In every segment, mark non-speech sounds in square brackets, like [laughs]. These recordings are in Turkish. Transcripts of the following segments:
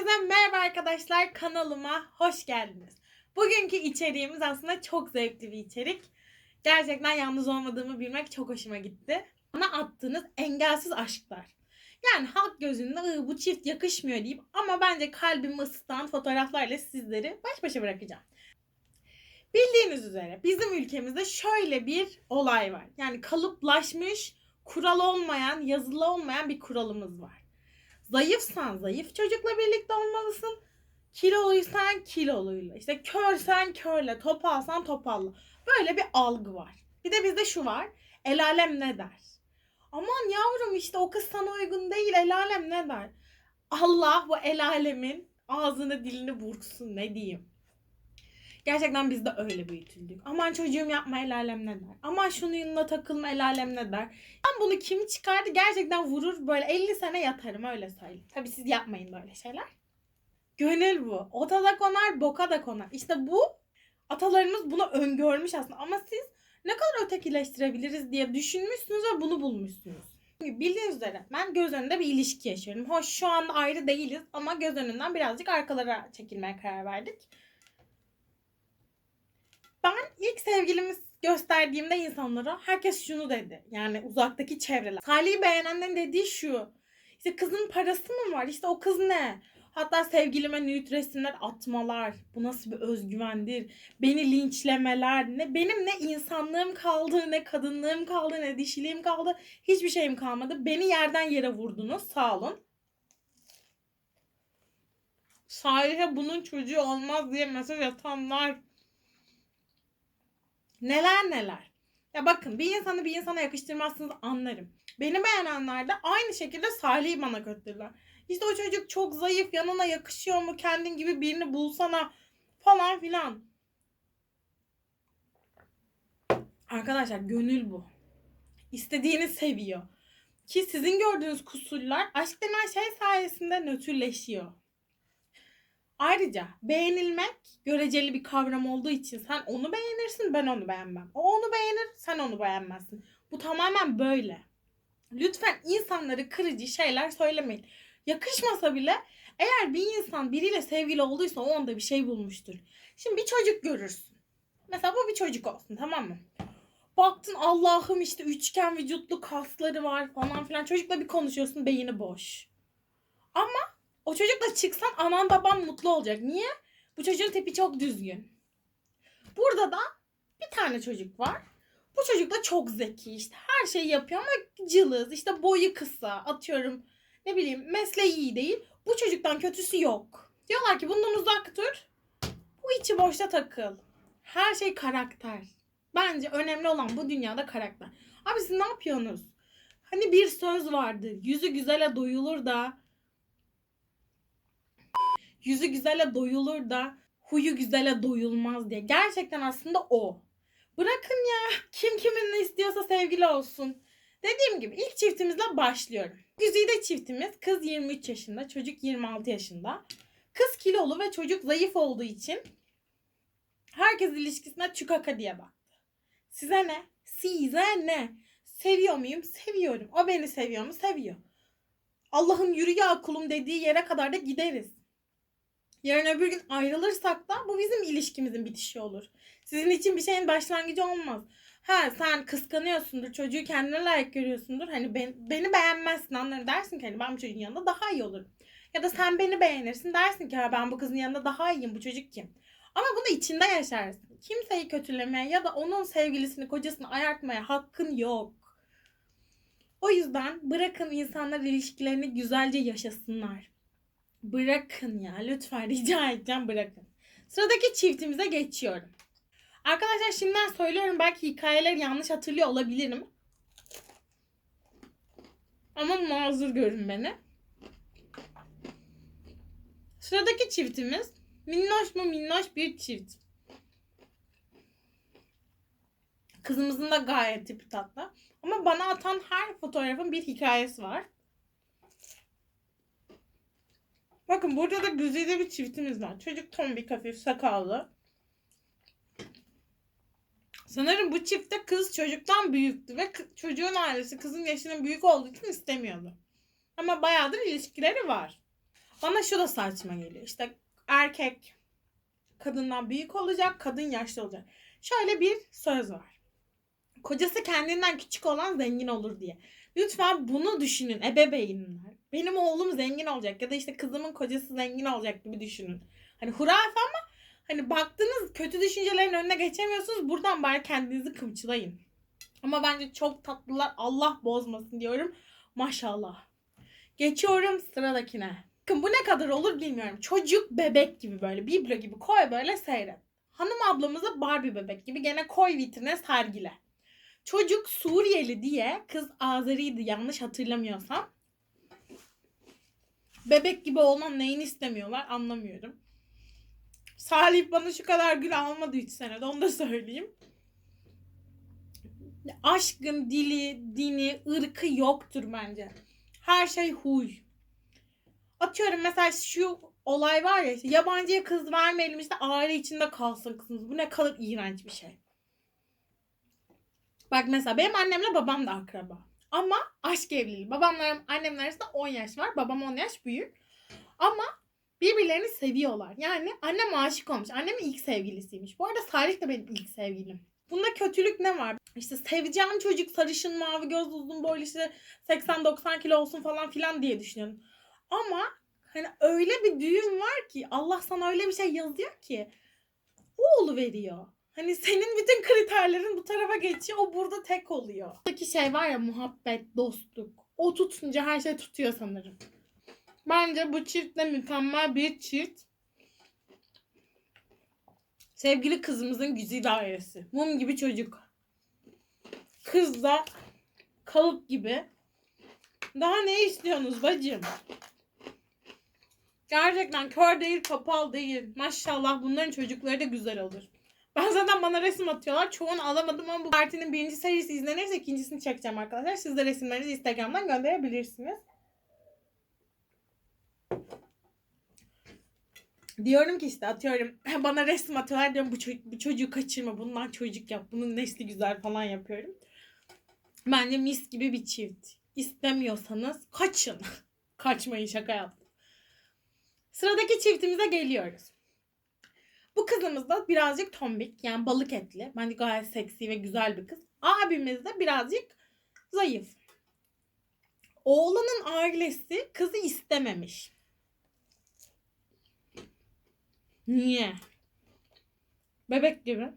Herkese merhaba arkadaşlar kanalıma hoş geldiniz. Bugünkü içeriğimiz aslında çok zevkli bir içerik. Gerçekten yalnız olmadığımı bilmek çok hoşuma gitti. Bana attığınız engelsiz aşklar. Yani halk gözünde "Iı, bu çift yakışmıyor deyip ama bence kalbimi ısıtan fotoğraflarla sizleri baş başa bırakacağım. Bildiğiniz üzere bizim ülkemizde şöyle bir olay var. Yani kalıplaşmış, kural olmayan, yazılı olmayan bir kuralımız var. Zayıfsan zayıf çocukla birlikte olmalısın. Kiloluysan kiloluyla. İşte körsen körle, topalsan topalla. Böyle bir algı var. Bir de bizde şu var. El alem ne der? Aman yavrum işte o kız sana uygun değil. El alem ne der? Allah bu el alemin ağzını dilini burksun ne diyeyim. Gerçekten biz de öyle büyütüldük. Aman çocuğum yapma el alem ne der? Aman yanına takılma el alem ne der? Ben bunu kim çıkardı gerçekten vurur böyle 50 sene yatarım öyle söyleyeyim. Tabii siz yapmayın böyle şeyler. Gönül bu. Ota da konar, boka da konar. İşte bu atalarımız bunu öngörmüş aslında ama siz ne kadar ötekileştirebiliriz diye düşünmüşsünüz ve bunu bulmuşsunuz. Çünkü Bildiğiniz üzere ben göz önünde bir ilişki yaşıyorum. Hoş şu anda ayrı değiliz ama göz önünden birazcık arkalara çekilmeye karar verdik. Ben ilk sevgilimiz gösterdiğimde insanlara herkes şunu dedi. Yani uzaktaki çevreler. Salih'i beğenenlerin dediği şu. İşte kızın parası mı var? İşte o kız ne? Hatta sevgilime nüt resimler atmalar. Bu nasıl bir özgüvendir? Beni linçlemeler. Ne benim ne insanlığım kaldı, ne kadınlığım kaldı, ne dişiliğim kaldı. Hiçbir şeyim kalmadı. Beni yerden yere vurdunuz. Sağ olun. Salih'e bunun çocuğu olmaz diye mesaj atanlar. Neler neler. Ya bakın bir insanı bir insana yakıştırmazsınız anlarım. Beni beğenenler de aynı şekilde Salih'i bana götürdüler. İşte o çocuk çok zayıf yanına yakışıyor mu kendin gibi birini bulsana falan filan. Arkadaşlar gönül bu. İstediğini seviyor. Ki sizin gördüğünüz kusurlar aşk denen şey sayesinde nötrleşiyor. Ayrıca beğenilmek göreceli bir kavram olduğu için sen onu beğenirsin ben onu beğenmem. O onu beğenir sen onu beğenmezsin. Bu tamamen böyle. Lütfen insanları kırıcı şeyler söylemeyin. Yakışmasa bile eğer bir insan biriyle sevgili olduysa o onda bir şey bulmuştur. Şimdi bir çocuk görürsün. Mesela bu bir çocuk olsun tamam mı? Baktın Allah'ım işte üçgen vücutlu kasları var falan filan. Çocukla bir konuşuyorsun beyni boş. Ama o çocukla çıksan anan baban mutlu olacak. Niye? Bu çocuğun tipi çok düzgün. Burada da bir tane çocuk var. Bu çocuk da çok zeki işte her şeyi yapıyor ama cılız işte boyu kısa atıyorum ne bileyim mesleği iyi değil. Bu çocuktan kötüsü yok. Diyorlar ki bundan uzak dur. Bu içi boşta takıl. Her şey karakter. Bence önemli olan bu dünyada karakter. Abi siz ne yapıyorsunuz? Hani bir söz vardı. Yüzü güzele doyulur da yüzü güzele doyulur da huyu güzele doyulmaz diye. Gerçekten aslında o. Bırakın ya kim kiminle istiyorsa sevgili olsun. Dediğim gibi ilk çiftimizle başlıyorum. Güzide çiftimiz kız 23 yaşında çocuk 26 yaşında. Kız kilolu ve çocuk zayıf olduğu için herkes ilişkisine çukaka diye baktı. Size ne? Size ne? Seviyor muyum? Seviyorum. O beni seviyor mu? Seviyor. Allah'ın yürü ya kulum dediği yere kadar da gideriz. Yarın öbür gün ayrılırsak da bu bizim ilişkimizin bitişi olur. Sizin için bir şeyin başlangıcı olmaz. Ha sen kıskanıyorsundur, çocuğu kendine layık görüyorsundur. Hani ben, beni beğenmezsin anlarım dersin ki hani ben bu çocuğun yanında daha iyi olurum. Ya da sen beni beğenirsin dersin ki ha ben bu kızın yanında daha iyiyim bu çocuk kim? Ama bunu içinde yaşarsın. Kimseyi kötülemeye ya da onun sevgilisini kocasını ayartmaya hakkın yok. O yüzden bırakın insanlar ilişkilerini güzelce yaşasınlar. Bırakın ya lütfen [laughs] rica edeceğim bırakın. Sıradaki çiftimize geçiyorum. Arkadaşlar şimdiden söylüyorum belki hikayeler yanlış hatırlıyor olabilirim. Ama mazur görün beni. Sıradaki çiftimiz minnoş mu minnoş bir çift. Kızımızın da gayet tipi tatlı. Ama bana atan her fotoğrafın bir hikayesi var. Bakın burada da güzide bir çiftimiz var. Çocuk tombik hafif sakallı. Sanırım bu çiftte kız çocuktan büyüktü ve çocuğun ailesi kızın yaşının büyük olduğu için istemiyordu. Ama bayağıdır ilişkileri var. Bana şu da saçma geliyor. İşte erkek kadından büyük olacak, kadın yaşlı olacak. Şöyle bir söz var. Kocası kendinden küçük olan zengin olur diye. Lütfen bunu düşünün ebeveynler. Benim oğlum zengin olacak ya da işte kızımın kocası zengin olacak gibi düşünün. Hani hurafe ama hani baktınız kötü düşüncelerin önüne geçemiyorsunuz. Buradan bari kendinizi kımçılayın. Ama bence çok tatlılar. Allah bozmasın diyorum. Maşallah. Geçiyorum sıradakine. Bakın bu ne kadar olur bilmiyorum. Çocuk bebek gibi böyle biblo gibi koy böyle seyret. Hanım ablamızı Barbie bebek gibi gene koy vitrine sergile. Çocuk Suriyeli diye kız Azeriydi yanlış hatırlamıyorsam. Bebek gibi olan neyini istemiyorlar anlamıyorum. Salih bana şu kadar gül almadı 3 senede onu da söyleyeyim. Aşkın dili, dini, ırkı yoktur bence. Her şey huy. Atıyorum mesela şu olay var ya işte yabancıya kız vermeyelim işte aile içinde kalsın kızımız. Bu ne kadar iğrenç bir şey. Bak mesela benim annemle babam da akraba. Ama aşk evliliği. Babamla annemler arasında 10 yaş var. Babam 10 yaş büyük. Ama birbirlerini seviyorlar. Yani annem aşık olmuş. Annemin ilk sevgilisiymiş. Bu arada Salih de benim ilk sevgilim. Bunda kötülük ne var? İşte seveceğim çocuk sarışın mavi göz uzun boylu işte 80-90 kilo olsun falan filan diye düşünüyorum. Ama hani öyle bir düğün var ki Allah sana öyle bir şey yazıyor ki o veriyor. Hani senin bütün kriterlerin bu tarafa geçiyor. O burada tek oluyor. Buradaki şey var ya muhabbet, dostluk. O tutunca her şey tutuyor sanırım. Bence bu çift de mükemmel bir çift. Sevgili kızımızın güzide ailesi. Mum gibi çocuk. Kız da kalıp gibi. Daha ne istiyorsunuz bacım? Gerçekten kör değil, topal değil. Maşallah bunların çocukları da güzel olur. Ben zaten bana resim atıyorlar. Çoğunu alamadım ama bu partinin birinci serisi izlenirse ikincisini çekeceğim arkadaşlar. Siz de resimlerinizi Instagram'dan gönderebilirsiniz. Diyorum ki işte atıyorum [laughs] bana resim atıyorlar diyorum bu, ço- bu çocuğu kaçırma bundan çocuk yap bunun nesli güzel falan yapıyorum. Bence mis gibi bir çift. İstemiyorsanız kaçın. [laughs] Kaçmayın şaka yaptım. Sıradaki çiftimize geliyoruz. Bu kızımız da birazcık tombik yani balık etli. Bence gayet seksi ve güzel bir kız. Abimiz de birazcık zayıf. Oğlanın ailesi kızı istememiş. Niye? Bebek gibi.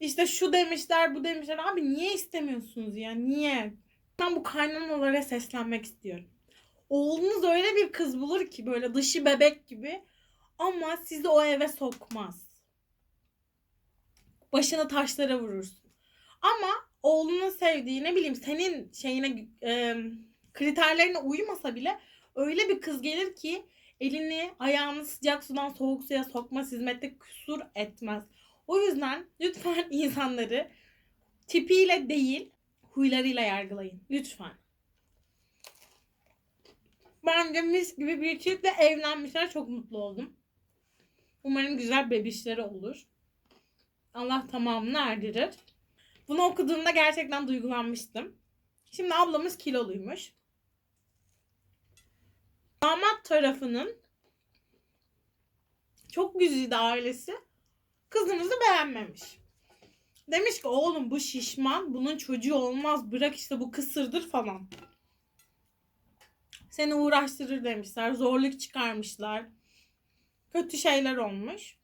İşte şu demişler, bu demişler. Abi niye istemiyorsunuz ya? Niye? Ben bu kaynanalara seslenmek istiyorum. Oğlunuz öyle bir kız bulur ki böyle dışı bebek gibi ama sizi o eve sokmaz. Başını taşlara vurursun. Ama oğlunun sevdiği ne bileyim senin şeyine e, kriterlerine uymasa bile öyle bir kız gelir ki elini ayağını sıcak sudan soğuk suya sokmaz hizmette kusur etmez. O yüzden lütfen [laughs] insanları tipiyle değil huylarıyla yargılayın. Lütfen. Bence mis gibi bir çiftle evlenmişler. Çok mutlu oldum. Umarım güzel bebişleri olur. Allah tamamını erdirir. Bunu okuduğumda gerçekten duygulanmıştım. Şimdi ablamız kiloluymuş. Damat tarafının çok güzide ailesi kızımızı beğenmemiş. Demiş ki oğlum bu şişman bunun çocuğu olmaz bırak işte bu kısırdır falan. Seni uğraştırır demişler. Zorluk çıkarmışlar. Kötü şeyler olmuş.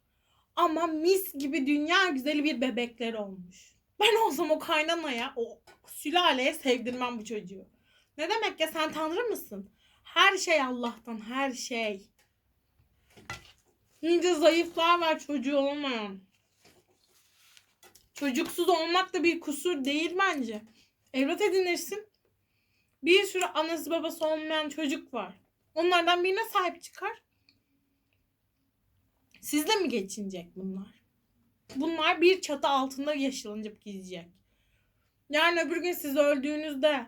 Ama mis gibi dünya güzeli bir bebekler olmuş. Ben olsam o kaynanaya, o sülaleye sevdirmem bu çocuğu. Ne demek ya sen tanrı mısın? Her şey Allah'tan, her şey. Nice zayıflar var çocuğu olmayan. Çocuksuz olmak da bir kusur değil bence. Evlat edinirsin. Bir sürü anası babası olmayan çocuk var. Onlardan birine sahip çıkar. Sizle mi geçinecek bunlar? Bunlar bir çatı altında yaşlanıp gidecek. Yani öbür gün siz öldüğünüzde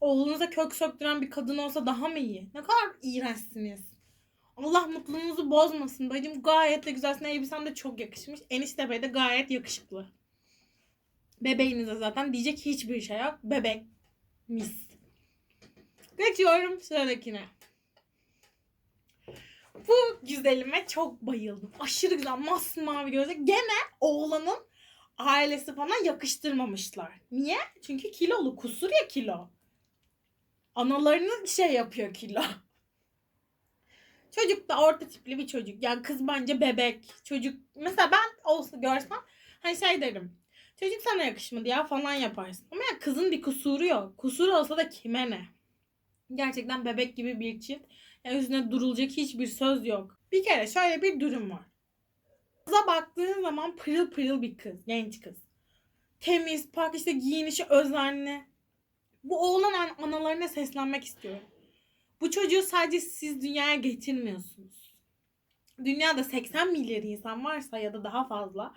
oğlunuza kök söktüren bir kadın olsa daha mı iyi? Ne kadar iğrençsiniz. Allah mutluluğunuzu bozmasın. Bacım gayet de güzelsin. Elbisen de çok yakışmış. Enişte bey de gayet yakışıklı. Bebeğinize zaten diyecek hiçbir şey yok. Bebek. Mis. Geçiyorum sıradakine. Bu güzelime çok bayıldım. Aşırı güzel masmavi gözle. Gene oğlanın ailesi falan yakıştırmamışlar. Niye? Çünkü kilolu. Kusur ya kilo. Analarının şey yapıyor kilo. Çocuk da orta tipli bir çocuk. Yani kız bence bebek. Çocuk mesela ben olsa görsem hani şey derim. Çocuk sana yakışmadı ya falan yaparsın. Ama ya kızın bir kusuru yok. Kusuru olsa da kime ne? Gerçekten bebek gibi bir çift. Yani üstüne durulacak hiçbir söz yok. Bir kere şöyle bir durum var. Kıza baktığın zaman pırıl pırıl bir kız. Genç kız. Temiz, pak, işte giyinişi özenli. Bu oğlan an- analarına seslenmek istiyorum. Bu çocuğu sadece siz dünyaya getirmiyorsunuz. Dünyada 80 milyar insan varsa ya da daha fazla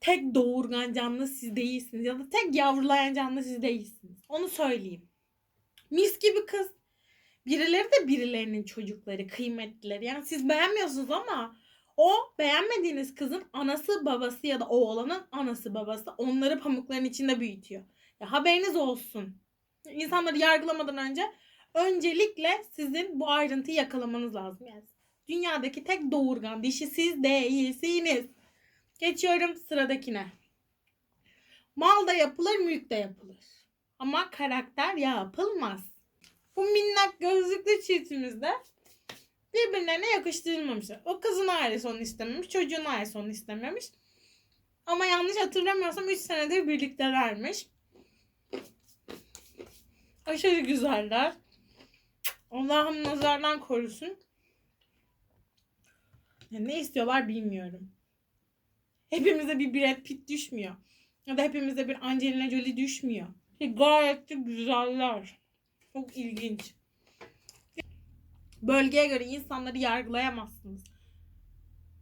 tek doğurgan canlı siz değilsiniz ya da tek yavrulayan canlı siz değilsiniz. Onu söyleyeyim. Mis gibi kız. Birileri de birilerinin çocukları, kıymetlileri. Yani siz beğenmiyorsunuz ama o beğenmediğiniz kızın anası babası ya da oğlanın anası babası onları pamukların içinde büyütüyor. Ya haberiniz olsun. İnsanları yargılamadan önce öncelikle sizin bu ayrıntıyı yakalamanız lazım. Yani dünyadaki tek doğurgan dişi siz değilsiniz. Geçiyorum sıradakine. Mal da yapılır, mülk de yapılır. Ama karakter yapılmaz. Bu minnak gözlüklü çiftimizde birbirlerine yakıştırılmamışlar. O kızın ailesi onu istememiş, çocuğun ailesi onu istememiş. Ama yanlış hatırlamıyorsam 3 senedir birliktelermiş. Aşırı güzeller. Allah'ım nazardan korusun. Ya ne istiyorlar bilmiyorum. Hepimize bir Brad Pitt düşmüyor. Ya da hepimize bir Angelina Jolie düşmüyor. Ve gayet de güzeller. Çok ilginç. Bölgeye göre insanları yargılayamazsınız.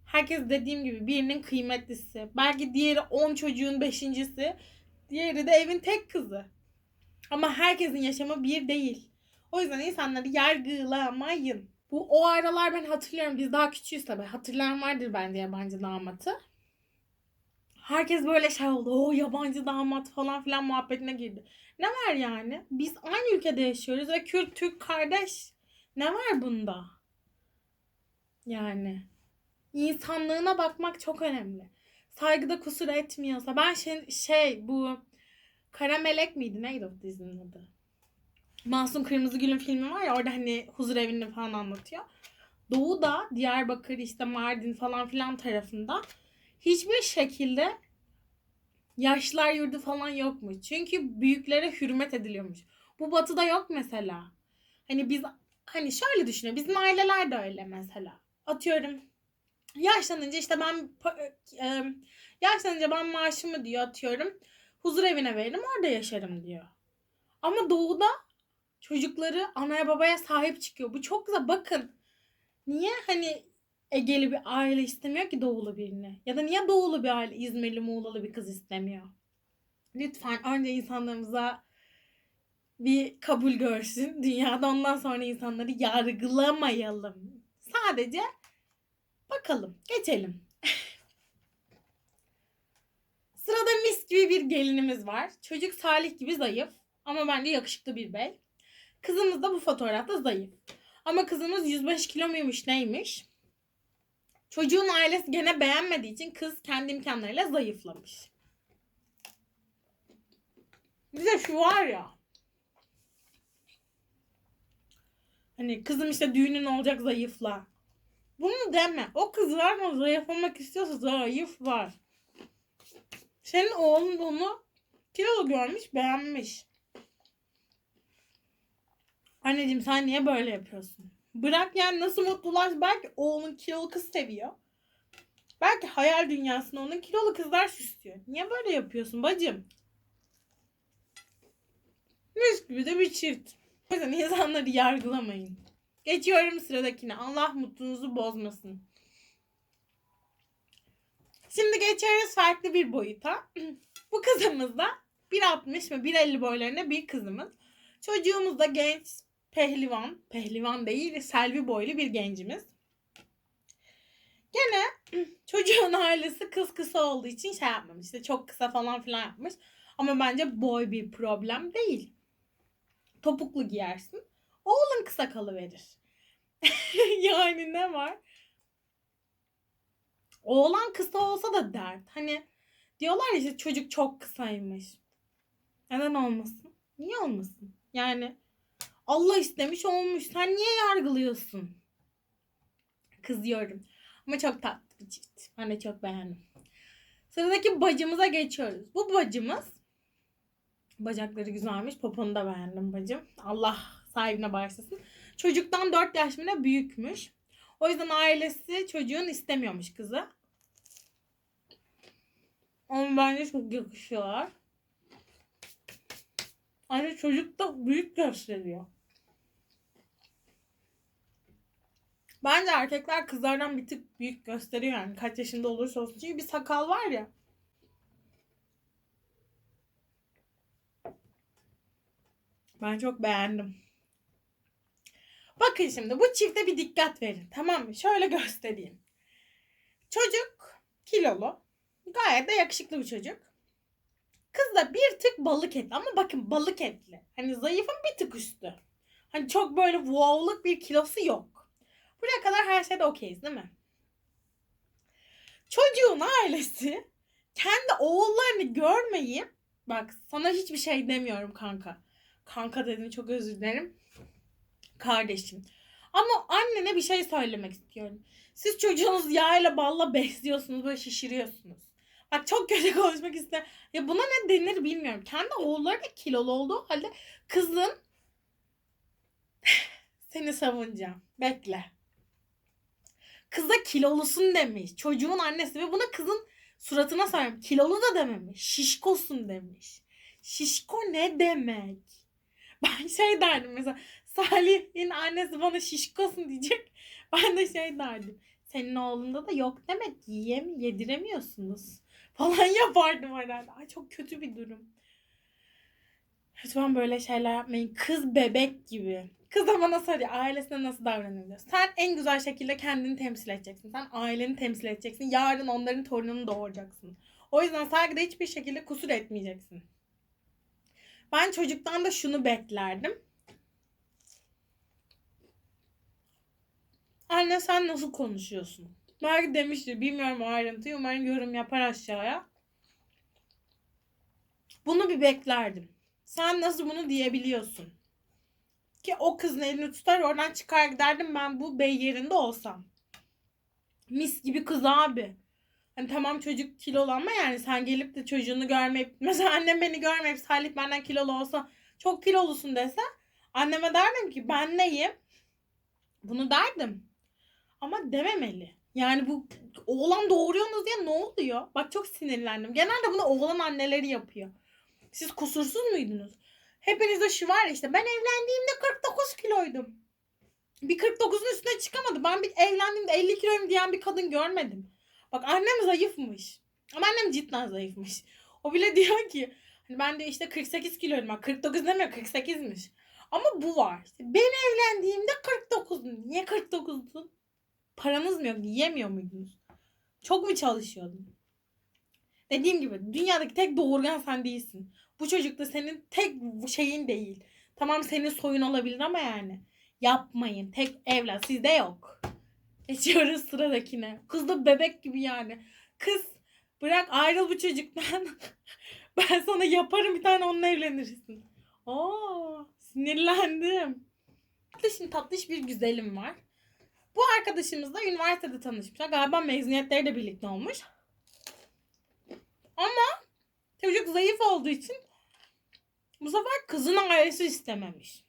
Herkes dediğim gibi birinin kıymetlisi. Belki diğeri 10 çocuğun beşincisi. Diğeri de evin tek kızı. Ama herkesin yaşamı bir değil. O yüzden insanları yargılamayın. Bu o aralar ben hatırlıyorum. Biz daha küçüğüz tabii. Hatırlayan vardır bence yabancı damatı. Herkes böyle şey oldu. O yabancı damat falan filan muhabbetine girdi. Ne var yani? Biz aynı ülkede yaşıyoruz ve Kürt Türk kardeş. Ne var bunda? Yani insanlığına bakmak çok önemli. Saygıda kusur etmiyorsa. Ben şey, şey bu Kara Melek miydi? Neydi o dizinin adı? Masum Kırmızıgül'ün filmi var ya orada hani huzur evini falan anlatıyor. Doğu'da Diyarbakır işte Mardin falan filan tarafında hiçbir şekilde yaşlılar yurdu falan yokmuş. Çünkü büyüklere hürmet ediliyormuş. Bu batıda yok mesela. Hani biz hani şöyle düşünüyor. Bizim aileler de öyle mesela. Atıyorum yaşlanınca işte ben pa- e, yaşlanınca ben maaşımı diyor atıyorum. Huzur evine veririm orada yaşarım diyor. Ama doğuda çocukları anaya babaya sahip çıkıyor. Bu çok güzel. Bakın niye hani Egeli bir aile istemiyor ki doğulu birini? Ya da niye doğulu bir aile İzmirli Muğlalı bir kız istemiyor? Lütfen önce insanlarımıza bir kabul görsün dünyada ondan sonra insanları yargılamayalım. Sadece bakalım, geçelim. [laughs] Sırada mis gibi bir gelinimiz var. Çocuk Salih gibi zayıf ama bence yakışıklı bir bey. Kızımız da bu fotoğrafta zayıf. Ama kızımız 105 kilo muymuş neymiş? Çocuğun ailesi gene beğenmediği için kız kendi imkanlarıyla zayıflamış. Bize şu var ya. Hani kızım işte düğünün olacak zayıfla. Bunu deme. O kız var mı zayıflamak istiyorsa zayıf var. Senin oğlun onu kilolu görmüş beğenmiş. Anneciğim sen niye böyle yapıyorsun? Bırak yani nasıl mutlular. Belki oğlun kilolu kız seviyor. Belki hayal dünyasında onun kilolu kızlar süslüyor. Niye böyle yapıyorsun bacım? Mis gibi de bir çift. O yüzden insanları yargılamayın. Geçiyorum sıradakine. Allah mutluluğunuzu bozmasın. Şimdi geçeriz farklı bir boyuta. [clears throat] Bu kızımız da 1.60 ve 1.50 boylarında bir kızımız. Çocuğumuz da genç, pehlivan, pehlivan değil, selvi boylu bir gencimiz. Gene [clears throat] çocuğun ailesi kız kısa olduğu için şey yapmamış. İşte çok kısa falan filan yapmış. Ama bence boy bir problem değil. topuklu giyersin. Oğlun kısa kalıverir. [laughs] yani ne var? Oğlan kısa olsa da dert. Hani diyorlar ya işte çocuk çok kısaymış. Neden olmasın? Niye olmasın? Yani Allah istemiş olmuş. Sen niye yargılıyorsun? Kızıyorum. Ama çok tatlı bir çift. Ben de çok beğendim. Sıradaki bacımıza geçiyoruz. Bu bacımız bacakları güzelmiş. Poponu da beğendim bacım. Allah sahibine bağışlasın. Çocuktan 4 yaş mı büyükmüş. O yüzden ailesi çocuğun istemiyormuş kızı. Ama bence çok yakışıyorlar. Ayrıca çocuk da büyük gösteriyor. Bence erkekler kızlardan bir tık büyük gösteriyor yani kaç yaşında olursa olsun. Çünkü bir sakal var ya. Ben çok beğendim. Bakın şimdi bu çifte bir dikkat verin. Tamam mı? Şöyle göstereyim. Çocuk kilolu. Gayet de yakışıklı bir çocuk. Kız da bir tık balık etli ama bakın balık etli. Hani zayıfın bir tık üstü. Hani çok böyle wow'luk bir kilosu yok. Buraya kadar her şeyde okeyiz değil mi? Çocuğun ailesi kendi oğullarını görmeyip bak sana hiçbir şey demiyorum kanka. Kanka dediğini çok özür dilerim. Kardeşim. Ama annene bir şey söylemek istiyorum. Siz çocuğunuz yağla balla besliyorsunuz böyle şişiriyorsunuz. Bak çok kötü [laughs] konuşmak istedim. Ya buna ne denir bilmiyorum. Kendi oğulları da kilolu olduğu halde kızın [laughs] seni savunacağım. Bekle. Kıza kilolusun demiş. Çocuğun annesi ve buna kızın suratına söylüyorum. Kilolu da dememiş. Şişkosun demiş. Şişko ne demek? [laughs] Ben şey derdim mesela. Salih'in annesi bana şişkosun diyecek. [laughs] Ben de şey derdim. Senin oğlunda da yok demek yiyem yediremiyorsunuz [laughs] falan yapardım herhalde. Ay çok kötü bir durum. Lütfen böyle şeyler yapmayın. Kız bebek gibi. Kız da bana soruyor ailesine nasıl davranılıyor. Sen en güzel şekilde kendini temsil edeceksin. Sen aileni temsil edeceksin. Yarın onların torununu doğuracaksın. O yüzden saygıda hiçbir şekilde kusur etmeyeceksin. Ben çocuktan da şunu beklerdim. Anne sen nasıl konuşuyorsun? Belki demiştir. Bilmiyorum ayrıntıyı. Umarım yorum yapar aşağıya. Bunu bir beklerdim. Sen nasıl bunu diyebiliyorsun? Ki o kızın elini tutar oradan çıkar giderdim ben bu bey yerinde olsam. Mis gibi kız abi. Hani tamam çocuk kilolu ama yani sen gelip de çocuğunu görmeyip [laughs] mesela annem beni görmeyip Salih benden kilolu olsa çok kilolusun dese anneme derdim ki ben neyim? Bunu derdim. Ama dememeli. Yani bu oğlan doğuruyorsunuz diye ne oluyor? Bak çok sinirlendim. Genelde bunu oğlan anneleri yapıyor. Siz kusursuz muydunuz? Hepinizde şu var işte ben evlendiğimde 49 kiloydum. Bir 49'un üstüne çıkamadı. Ben bir evlendiğimde 50 kiloyum diyen bir kadın görmedim. Bak annem zayıfmış. Ama annem cidden zayıfmış. O bile [laughs] diyor ki hani ben de işte 48 kiloyum. Bak 49 demiyor 48'miş. Ama bu var. İşte ben evlendiğimde 49'dum. Niye 49'dun? Paranız mı yok? Yiyemiyor muydunuz? Çok mu çalışıyordun? Dediğim gibi dünyadaki tek doğurgan sen değilsin. Bu çocuk da senin tek şeyin değil. Tamam senin soyun olabilir ama yani. Yapmayın. Tek evlat sizde yok. Geçiyoruz sıradakine. Kız da bebek gibi yani. Kız bırak ayrıl bu çocuktan. [laughs] ben sana yaparım bir tane onunla evlenirsin. Aa, sinirlendim. Tatlış tatlış bir güzelim var. Bu arkadaşımızla üniversitede tanışmışlar. Galiba mezuniyetleri de birlikte olmuş. Ama çocuk zayıf olduğu için bu sefer kızın ailesi istememiş.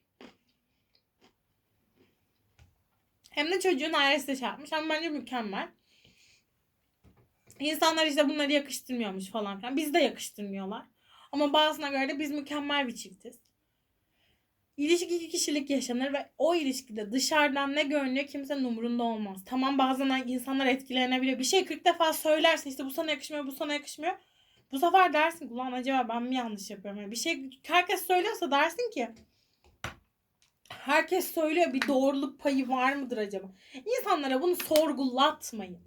Hem de çocuğun ailesi de şey yapmış. Ama bence mükemmel. İnsanlar işte bunları yakıştırmıyormuş falan filan. Biz de yakıştırmıyorlar. Ama bazısına göre de biz mükemmel bir çiftiz. İlişki iki kişilik yaşanır ve o ilişkide dışarıdan ne görünüyor kimsenin umurunda olmaz. Tamam bazen insanlar etkilenebilir. Bir şey 40 defa söylersin işte bu sana yakışmıyor bu sana yakışmıyor. Bu sefer dersin ulan acaba ben mi yanlış yapıyorum? Yani bir şey herkes söylüyorsa dersin ki herkes söylüyor bir doğruluk payı var mıdır acaba? İnsanlara bunu sorgulatmayın.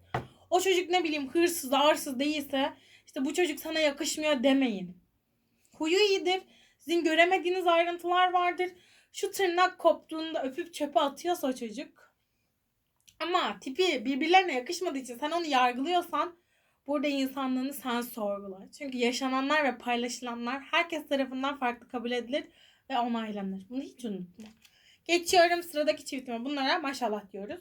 O çocuk ne bileyim hırsız arsız değilse işte bu çocuk sana yakışmıyor demeyin. Huyu iyidir. Sizin göremediğiniz ayrıntılar vardır. Şu tırnak koptuğunda öpüp çöpe atıyorsa o çocuk. Ama tipi birbirlerine yakışmadığı için sen onu yargılıyorsan burada insanlığını sen sorgula. Çünkü yaşananlar ve paylaşılanlar herkes tarafından farklı kabul edilir ve onaylanır. Bunu hiç unutma. Geçiyorum sıradaki çiftime. Bunlara maşallah diyoruz.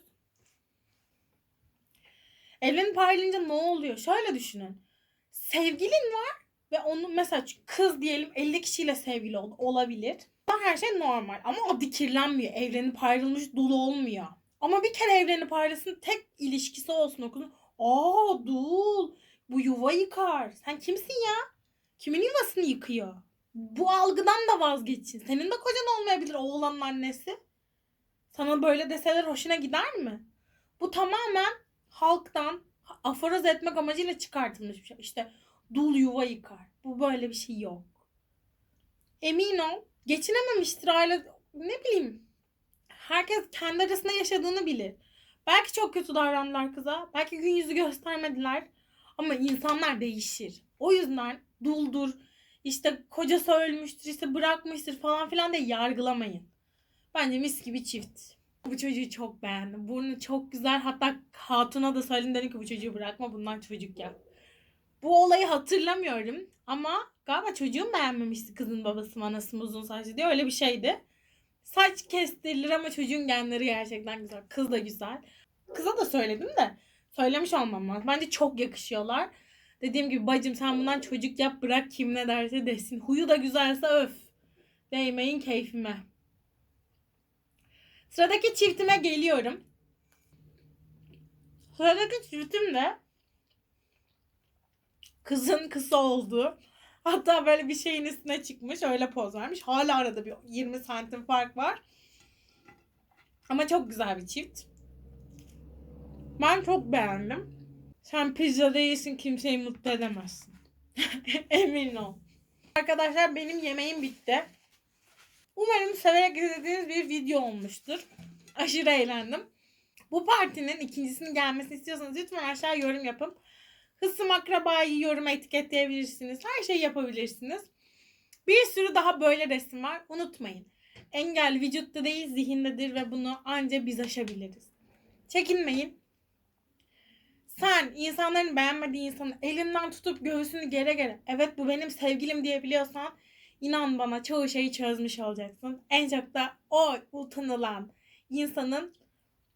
Evlenip ayrılınca ne oluyor? Şöyle düşünün. Sevgilin var ve onu mesela kız diyelim 50 kişiyle sevgili ol, olabilir. Her şey normal ama o dikirlenmiyor. Evlenip ayrılmış dul olmuyor. Ama bir kere evlenip ayrılsın tek ilişkisi olsun o kızın. Aa dul. Bu yuva yıkar. Sen kimsin ya? Kimin yuvasını yıkıyor? Bu algıdan da vazgeçin. Senin de kocan olmayabilir oğlanın annesi. Sana böyle deseler hoşuna gider mi? Bu tamamen halktan aforoz etmek amacıyla çıkartılmış bir şey. İşte dul yuva yıkar. Bu böyle bir şey yok. Emin ol geçinememiştir aile ne bileyim. Herkes kendi arasında yaşadığını bilir. Belki çok kötü davrandılar kıza. Belki gün yüzü göstermediler. Ama insanlar değişir. O yüzden duldur, işte kocası ölmüştür, işte bırakmıştır falan filan diye yargılamayın. Bence mis gibi çift. Bu çocuğu çok beğendim. Burnu çok güzel. Hatta hatuna da söyledim dedim ki bu çocuğu bırakma bundan çocuk yap. Bu olayı hatırlamıyorum ama galiba çocuğum beğenmemişti kızın babası anası uzun saçlı diye öyle bir şeydi. Saç kestirilir ama çocuğun genleri gerçekten güzel. Kız da güzel. Kıza da söyledim de söylemiş olmam lazım. Bence çok yakışıyorlar. Dediğim gibi bacım sen bundan çocuk yap bırak kim ne derse desin. Huyu da güzelse öf. Değmeyin keyfime. Sıradaki çiftime geliyorum. Sıradaki çiftim de kızın kısa olduğu. Hatta böyle bir şeyin üstüne çıkmış. Öyle poz vermiş. Hala arada bir 20 santim fark var. Ama çok güzel bir çift. Ben çok beğendim. Sen pizza değilsin kimseyi mutlu edemezsin. [laughs] Emin ol. Arkadaşlar benim yemeğim bitti. Umarım severek izlediğiniz bir video olmuştur. Aşırı eğlendim. Bu partinin ikincisinin gelmesini istiyorsanız lütfen aşağı yorum yapın. Hısım akrabayı yoruma etiketleyebilirsiniz. Her şeyi yapabilirsiniz. Bir sürü daha böyle resim var. Unutmayın. Engel vücutta değil zihindedir ve bunu anca biz aşabiliriz. Çekinmeyin. Sen insanların beğenmediği insanı elinden tutup göğsünü gere gere evet bu benim sevgilim diyebiliyorsan inan bana çoğu şeyi çözmüş olacaksın. En çok da o utanılan insanın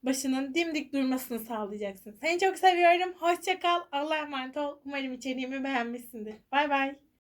başının dimdik durmasını sağlayacaksın. Seni çok seviyorum. Hoşça kal. Allah'a emanet ol. Umarım içeriğimi beğenmişsindir. Bay bay.